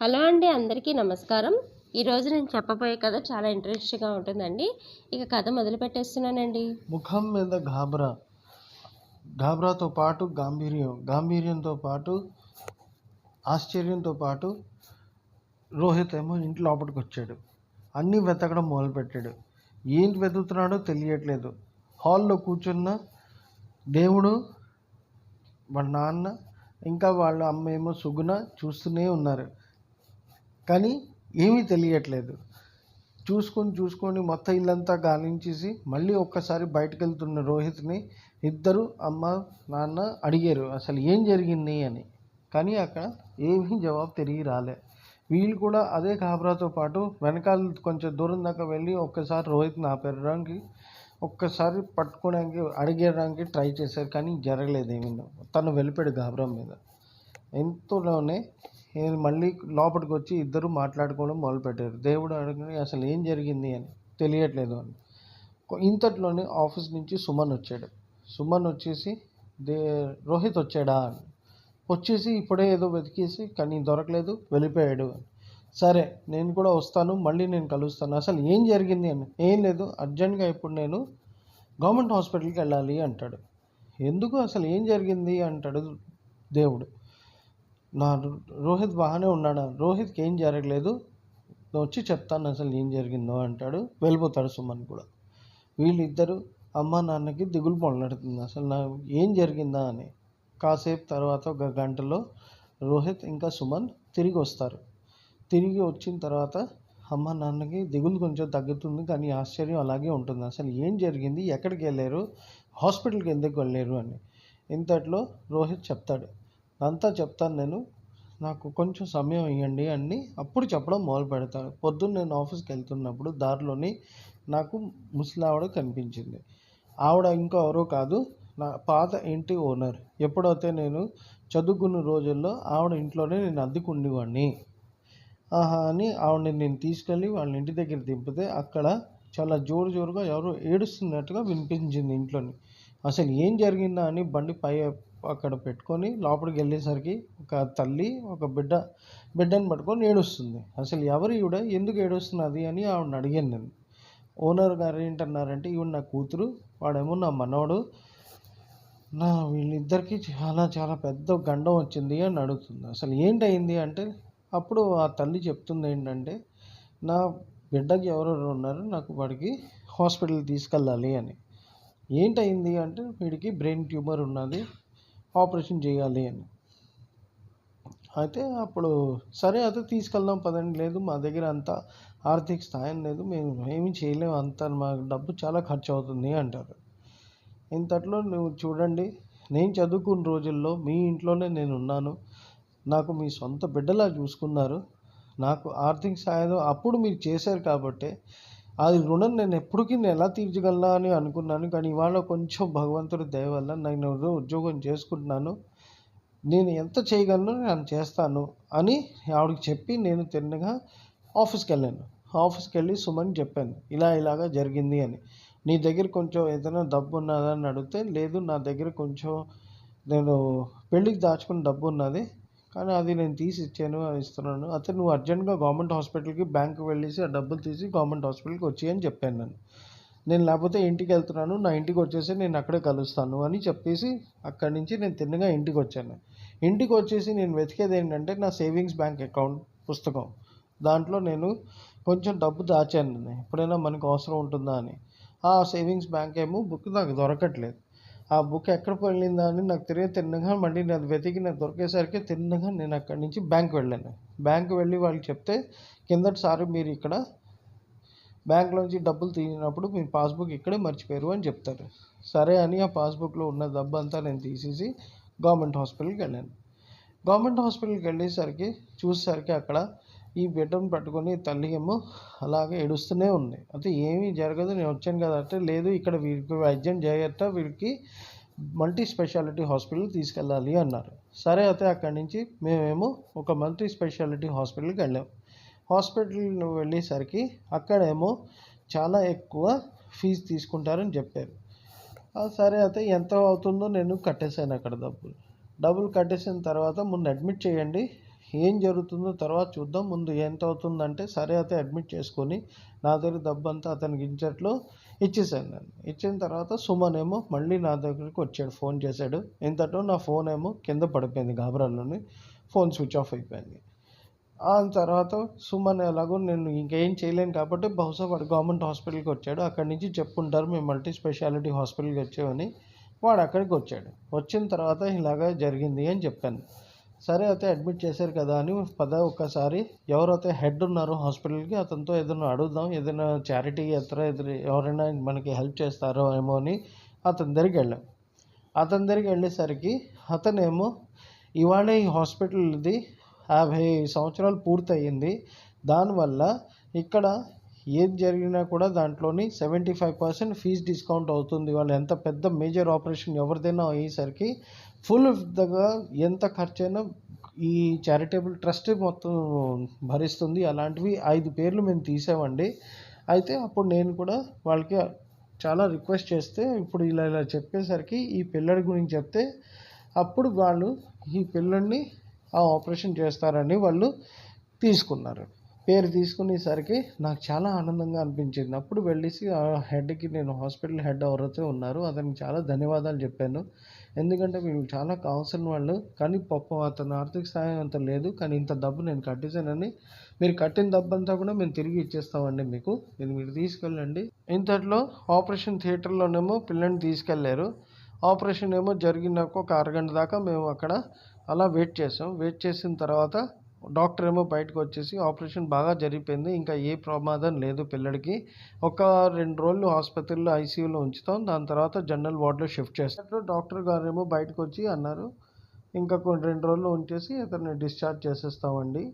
Hello అండి అందరికీ నమస్కారం. ఈరోజు నేను చెప్పబోయే కథ చాలా ఇంట్రెస్ట్గా ఉంటుందండి. ఇక కథ మొదలు పెట్టేస్తున్నానండి. ముఖం మీద గాబరా గాబరాతో పాటు గాంభీర్యం గాంభీర్యంతో పాటు ఆశ్చర్యంతో పాటు రోహిత్ ఏమో ఇంటి లోపలికి వచ్చాడు. అన్నీ వెతకడం మొదలుపెట్టాడు. ఏంటి వెతుకుతున్నాడో తెలియట్లేదు. హాల్లో కూర్చున్న దేవుడు వాళ్ళ నాన్న ఇంకా వాళ్ళ అమ్మ ఏమో సుగుణ చూస్తూనే ఉన్నారు. కానీ ఏమీ తెలియట్లేదు. చూసుకొని చూసుకొని మొత్తం ఇల్లంతా గాలించేసి మళ్ళీ ఒక్కసారి బయటకు వెళ్తున్న రోహిత్ని ఇద్దరు అమ్మ నాన్న అడిగారు అసలు ఏం జరిగింది? అని. కానీ అక్కడ ఏమీ జవాబు తిరిగి రాలే. వీళ్ళు కూడా అదే కాబరాతో పాటు వెనకాల కొంచెం దూరం దాకా వెళ్ళి ఒక్కసారి రోహిత్ని ఆపేయడానికి ఒక్కసారి పట్టుకోవడానికి అడిగేయడానికి ట్రై చేశారు కానీ జరగలేదు ఏమీ. తను వెళ్ళిపోయాడు గాబరా మీద. ఎంతలోనే మళ్ళీ లోపలికి వచ్చి ఇద్దరు మాట్లాడుకోవడం మొదలుపెట్టారు. దేవుడు అడగని అసలు ఏం జరిగింది అని తెలియట్లేదు అని. ఇంతట్లోనే ఆఫీస్ నుంచి సుమన్ వచ్చాడు. సుమన్ వచ్చేసి దే రోహిత్ వచ్చాడా అని. వచ్చేసి ఇప్పుడే ఏదో వెతికేసి కానీ దొరకలేదు వెళ్ళిపోయాడు అని. సరే నేను కూడా వస్తాను మళ్ళీ నేను కలుస్తాను. అసలు ఏం జరిగింది అని. ఏం లేదు అర్జెంట్గా ఇప్పుడు నేను గవర్నమెంట్ హాస్పిటల్కి వెళ్ళాలి అంటాడు. ఎందుకు అసలు ఏం జరిగింది అంటాడు దేవుడు. నా రోహిత్ బాగానే ఉన్నాడు? రోహిత్కి ఏం జరగలేదు. వచ్చి చెప్తాను అసలు ఏం జరిగిందో అంటాడు. వెళ్ళిపోతాడు సుమన్ కూడా. వీళ్ళిద్దరూ అమ్మ నాన్నకి దిగులు పొందడుతుంది అసలు నా ఏం జరిగిందా అని. కాసేపు తర్వాత ఒక గంటలో రోహిత్ ఇంకా సుమన్ తిరిగి వస్తారు. తిరిగి వచ్చిన తర్వాత అమ్మ నాన్నకి దిగులు కొంచెం తగ్గుతుంది కానీ ఆశ్చర్యం అలాగే ఉంటుంది. అసలు ఏం జరిగింది? ఎక్కడికి వెళ్ళారు? హాస్పిటల్కి ఎందుకు వెళ్ళారు అని. ఇంతట్లో రోహిత్ చెప్తాడు. అంతా చెప్తాను నేను. నాకు కొంచెం సమయం ఇవ్వండి అని అప్పుడు చెప్పడం మొదలు పెడతాను. పొద్దున్న నేను ఆఫీస్కి వెళ్తున్నప్పుడు దారిలోని నాకు ముసలావిడ కనిపించింది. ఆవిడ ఇంకో ఎవరో కాదు నా పాత ఇంటి ఓనర్. ఎప్పుడైతే నేను చదువుకున్న రోజుల్లో ఆవిడ ఇంట్లోనే నేను అద్దెకు ఉండేవాడిని ఆహా అని ఆవిడని నేను తీసుకెళ్ళి వాళ్ళ ఇంటి దగ్గర దింపితే అక్కడ చాలా జోరు జోరుగా ఎవరో ఏడుస్తున్నట్టుగా వినిపించింది ఇంట్లోని. అసలు ఏం జరిగిందా అని బండి పై అక్కడ పెట్టుకొని లోపలికి వెళ్ళేసరికి ఒక తల్లి ఒక బిడ్డ బిడ్డని పట్టుకొని ఏడుస్తుంది. అసలు ఎవరు ఈవిడ? ఎందుకు ఏడుస్తున్నది? అని ఆవిడని అడిగాను నేను. ఓనర్ గారు ఏంటన్నారంటే ఈవిడ నా కూతురు వాడేమో నా మనవడు. నా వీళ్ళిద్దరికీ చాలా చాలా పెద్ద గండం వచ్చింది అని అడుగుతుంది. అసలు ఏంటయింది? అంటే అప్పుడు ఆ తల్లి చెప్తుంది ఏంటంటే నా బిడ్డకి ఎవరెవరు ఉన్నారు? నాకు వాడికి హాస్పిటల్ తీసుకెళ్ళాలి అని. ఏంటయింది? అంటే వీడికి బ్రెయిన్ ట్యూమర్ ఉన్నది. ఆపరేషన్ చేయాలి అని. అయితే అప్పుడు సరే అయితే తీసుకెళ్దాం పదండి. లేదు మా దగ్గర అంత ఆర్థిక స్థాయం లేదు. మేము ఏమి చేయలేము. అంత మా డబ్బు చాలా ఖర్చు అవుతుంది అంటారు. ఇంతట్లో నువ్వు చూడండి నేను చదువుకున్న రోజుల్లో మీ ఇంట్లోనే నేను ఉన్నాను నాకు మీ సొంత బిడ్డలా చూసుకున్నారు. నాకు ఆర్థిక సాయం అప్పుడు మీరు చేశారు కాబట్టి అది రుణం నేను ఎప్పటికీ నేను ఎలా తీర్చగలనా అని అనుకున్నాను. కానీ ఇవాళ కొంచెం భగవంతుడి దయ వల్ల నేను ఉద్యోగం చేసుకుంటున్నాను. నేను ఎంత చేయగలను నేను చేస్తాను అని ఆవిడకి చెప్పి నేను తిన్నగా ఆఫీస్కి వెళ్ళాను. ఆఫీస్కి వెళ్ళి సుమన్ చెప్పాను ఇలా ఇలాగా జరిగింది అని. నీ దగ్గర కొంచెం ఏదైనా డబ్బు ఉన్నదా అని అడిగితే లేదు నా దగ్గర కొంచెం నేను పెళ్ళికి దాచుకున్న డబ్బు ఉన్నది. కానీ అది నేను తీసి ఇచ్చాను ఇస్తున్నాను. అయితే నువ్వు అర్జెంట్గా గవర్నమెంట్ హాస్పిటల్కి బ్యాంకు వెళ్ళేసి ఆ డబ్బులు తీసి గవర్నమెంట్ హాస్పిటల్కి వచ్చి అని చెప్పాను నేను. నేను లేకపోతే ఇంటికి వెళ్తున్నాను నా ఇంటికి వచ్చేసి నేను అక్కడే కలుస్తాను అని చెప్పేసి అక్కడి నుంచి నేను తిన్నగా ఇంటికి వచ్చాను. ఇంటికి వచ్చేసి నేను వెతికేది ఏంటంటే నా సేవింగ్స్ బ్యాంక్ అకౌంట్ పుస్తకం. దాంట్లో నేను కొంచెం డబ్బు దాచాను ఎప్పుడైనా మనకు అవసరం ఉంటుందా అని. ఆ సేవింగ్స్ బ్యాంక్ ఏమో బుక్ నాకు దొరకట్లేదు. ఆ బుక్ ఎక్కడ పడిందా అని నాకు తిరిగి తిన్నగా మళ్ళీ నేను వెతికి నాకు దొరికేసరికి తిన్నగా నేను అక్కడి నుంచి బ్యాంక్ వెళ్ళాను. బ్యాంక్ వెళ్ళి వాళ్ళకి చెప్తే కిందటిసారి మీరు ఇక్కడ బ్యాంక్లోంచి డబ్బులు తీసినప్పుడు మీ పాస్బుక్ ఇక్కడే మర్చిపోయారు అని చెప్తారు. సరే అని ఆ పాస్బుక్లో ఉన్న డబ్బు అంతా నేను తీసేసి గవర్నమెంట్ హాస్పిటల్కి వెళ్ళాను. గవర్నమెంట్ హాస్పిటల్కి వెళ్ళేసరికి చూసేసరికి అక్కడ ఈ బిడ్డను పట్టుకొని తల్లి ఏమో అలాగే ఏడుస్తూనే ఉంది. అయితే ఏమీ జరగదు నేను వచ్చాను కదా అంటే లేదు ఇక్కడ వీరికి వైద్యం చేయట వీరికి మల్టీ స్పెషాలిటీ హాస్పిటల్ తీసుకెళ్ళాలి అన్నారు. సరే అయితే అక్కడి నుంచి మేమేమో ఒక మల్టీ స్పెషాలిటీ హాస్పిటల్కి వెళ్ళాం. హాస్పిటల్ వెళ్ళేసరికి అక్కడేమో చాలా ఎక్కువ ఫీజు తీసుకుంటారని చెప్పారు. సరే అయితే ఎంత అవుతుందో నేను కట్టేశాను అక్కడ డబ్బులు. డబ్బులు కట్టేసిన తర్వాత ముందు అడ్మిట్ చేయండి ఏం జరుగుతుందో తర్వాత చూద్దాం. ముందు ఎంత అవుతుందంటే సరే అయితే అడ్మిట్ చేసుకొని నా దగ్గర డబ్బు అంతా అతనికి ఇచ్చేట్లు ఇచ్చేసాను నేను. ఇచ్చిన తర్వాత సుమన్ ఏమో మళ్ళీ నా దగ్గరికి వచ్చాడు ఫోన్ చేశాడు. ఇంతటో నా ఫోన్ ఏమో కింద పడిపోయింది గాబరాలోని ఫోన్ స్విచ్ ఆఫ్ అయిపోయింది. ఆ తర్వాత సుమన్ ఎలాగో నేను ఇంకేం చేయలేను కాబట్టి బహుశా వాడు గవర్నమెంట్ హాస్పిటల్కి వచ్చాడు. అక్కడి నుంచి చెప్పుకుంటారు మేము మల్టీ స్పెషాలిటీ హాస్పిటల్కి వచ్చామని. వాడు అక్కడికి వచ్చాడు. వచ్చిన తర్వాత ఇలాగ జరిగింది అని చెప్పాను. సరే అయితే అడ్మిట్ చేశారు కదా అని పద ఒక్కసారి. ఎవరైతే హెడ్ ఉన్నారో హాస్పిటల్కి అతనితో ఏదైనా అడుగుదాం ఏదైనా చారిటీ ఎత్ర ఎవరైనా మనకి హెల్ప్ చేస్తారో ఏమో అని అతని దగ్గరికి వెళ్ళాం. అతని దగ్గరికి వెళ్ళేసరికి అతనేమో ఇవాళ ఈ హాస్పిటల్ది యాభై సంవత్సరాలు పూర్తయింది. దానివల్ల ఇక్కడ ఏది జరిగినా కూడా దాంట్లోని seventy five percent fees discount అవుతుంది. వాళ్ళు ఎంత పెద్ద మేజర్ ఆపరేషన్ ఎవరిదైనా అయ్యేసరికి ఫుల్ దగ్గర ఎంత ఖర్చైనా ఈ చారిటబుల్ ట్రస్ట్ మొత్తం భరిస్తుంది. అలాంటివి ఐదు పేర్లు మేము తీసామండి. అయితే అప్పుడు నేను కూడా వాళ్ళకి చాలా రిక్వెస్ట్ చేస్తే ఇప్పుడు ఇలా ఇలా చెప్పేసరికి ఈ పిల్లడి గురించి చెప్తే అప్పుడు వాళ్ళు ఈ పిల్లడిని ఆ ఆపరేషన్ చేస్తారని వాళ్ళు తీసుకున్నారు. పేరు తీసుకునేసరికి నాకు చాలా ఆనందంగా అనిపించింది. అప్పుడు వెళ్ళేసి ఆ హెడ్కి నేను హాస్పిటల్ హెడ్ ఎవరైతే ఉన్నారు అతనికి చాలా ధన్యవాదాలు చెప్పాను. ఎందుకంటే మీరు చాలా కావాల్సిన వాళ్ళు కానీ పాపం అతని ఆర్థిక సహాయం అంత లేదు కానీ ఇంత డబ్బు నేను కట్టేశానని మీరు కట్టిన డబ్బు అంతా కూడా మేము తిరిగి ఇచ్చేస్తామండి మీకు. ఇది మీరు తీసుకెళ్ళండి. ఇంతట్లో ఆపరేషన్ థియేటర్లోనేమో పిల్లని తీసుకెళ్ళారు ఆపరేషన్ ఏమో జరిగినాక ఒక అరగంట దాకా మేము అక్కడ అలా వెయిట్ చేసాం. వెయిట్ చేసిన తర్వాత డాక్టర్ ఏమో బయటకు వచ్చేసి ఆపరేషన్ బాగా జరిగిపోయింది ఇంకా ఏ ప్రమాదం లేదు పిల్లడికి. ఒక రెండు రోజులు ఆసుపత్రిలో ఐసీయూలో ఉంచుతాం దాని తర్వాత జనరల్ వార్డులో షిఫ్ట్ చేస్తారు డాక్టర్ గారు ఏమో బయటకు వచ్చి అన్నారు ఇంకా కొన్ని రెండు రోజులు ఉంచేసి అతన్ని డిశ్చార్జ్ చేసేస్తామండి.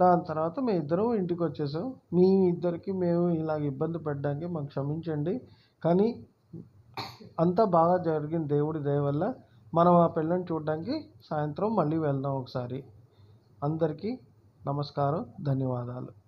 దాని తర్వాత మేము ఇద్దరం ఇంటికి వచ్చేసాం. మీ ఇద్దరికి మేము ఇలా ఇబ్బంది పెట్టడానికి మాకు క్షమించండి కానీ అంతా బాగా జరిగింది దేవుడి దయ వల్ల మనం ఆ పిల్లని చూడడానికి సాయంత్రం మళ్ళీ వెళ్దాం ఒకసారి. అందరికీ నమస్కారం ధన్యవాదాలు.